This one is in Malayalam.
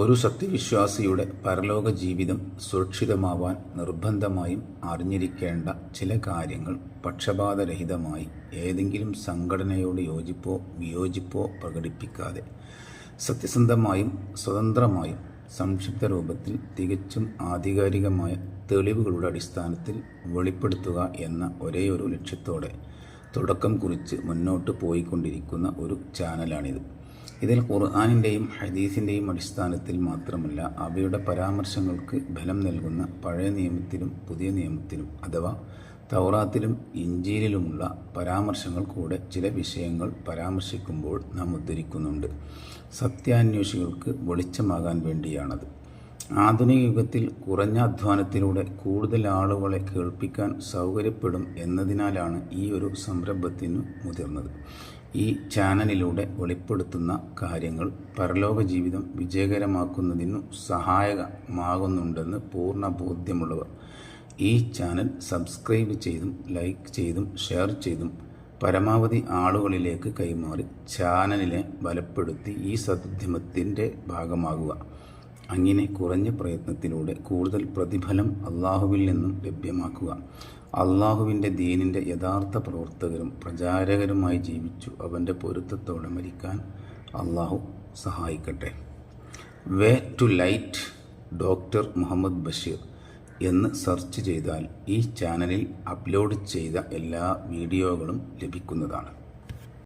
ഒരു സത്യവിശ്വാസിയുടെ പരലോക ജീവിതം സുരക്ഷിതമാവാൻ നിർബന്ധമായും അറിഞ്ഞിരിക്കേണ്ട ചില കാര്യങ്ങൾ പക്ഷപാതരഹിതമായി ഏതെങ്കിലും സംഘടനയോട് യോജിപ്പോ വിയോജിപ്പോ പ്രകടിപ്പിക്കാതെ സത്യസന്ധമായും സ്വതന്ത്രമായും സംക്ഷിപ്ത രൂപത്തിൽ തികച്ചും ആധികാരികമായ തെളിവുകളുടെ അടിസ്ഥാനത്തിൽ വെളിപ്പെടുത്തുക എന്ന ഒരേയൊരു ലക്ഷ്യത്തോടെ തുടക്കം കുറിച്ച് മുന്നോട്ട് പോയിക്കൊണ്ടിരിക്കുന്ന ഒരു ചാനലാണിത്. ഇതിൽ ഖുർആാനിന്റെയും ഹദീസിന്റെയും അടിസ്ഥാനത്തിൽ മാത്രമല്ല അവയുടെ പരാമർശങ്ങൾക്ക് ബലം നൽകുന്ന പഴയ നിയമത്തിലും പുതിയ നിയമത്തിലും അഥവാ തൗറാത്തിലും ഇഞ്ചിയിലുമുള്ള പരാമർശങ്ങൾ കൂടെ ചില വിഷയങ്ങൾ പരാമർശിക്കുമ്പോൾ നാം ഉദ്ധരിക്കുന്നുണ്ട്. സത്യാന്വേഷികൾക്ക് വെളിച്ചമാകാൻ വേണ്ടിയാണത്. ആധുനിക യുഗത്തിൽ കുറഞ്ഞ അധ്വാനത്തിലൂടെ കൂടുതൽ ആളുകളെ കേൾപ്പിക്കാൻ സൗകര്യപ്പെടും എന്നതിനാലാണ് ഈ ഒരു സംരംഭത്തിന് മുതിർന്നത്. ഈ ചാനലിലൂടെ വെളിപ്പെടുത്തുന്ന കാര്യങ്ങൾ പരലോക ജീവിതം വിജയകരമാക്കുന്നതിനു സഹായകമാകുന്നുണ്ടെന്ന് പൂർണ ബോധ്യമുള്ളവർ. ഈ ചാനൽ സബ്സ്ക്രൈബ് ചെയ്തും ലൈക്ക് ചെയ്തും ഷെയർ ചെയ്തും പരമാവധി ആളുകളിലേക്ക് കൈമാറി ചാനലിനെ ബലപ്പെടുത്തി ഈ സദ്യമത്തിന്റെ ഭാഗമാകുക. അങ്ങനെ കുറഞ്ഞ പ്രയത്നത്തിലൂടെ കൂടുതൽ പ്രതിഫലം അള്ളാഹുവിൽ നിന്നും ലഭ്യമാക്കുക. അള്ളാഹുവിന്റെ ദീനിന്റെ യഥാർത്ഥ പ്രവർത്തകരും പ്രചാരകരുമായി ജീവിച്ചു അവന്റെ പൊരുത്തത്തോടെ മരിക്കാൻ അള്ളാഹു സഹായിക്കട്ടെ. Way to light doctor Muhammad Basheer എന്ന് സെർച്ച് ചെയ്താൽ ഈ ചാനലിൽ അപ്ലോഡ് ചെയ്ത എല്ലാ വീഡിയോകളും ലഭിക്കുന്നതാണ്.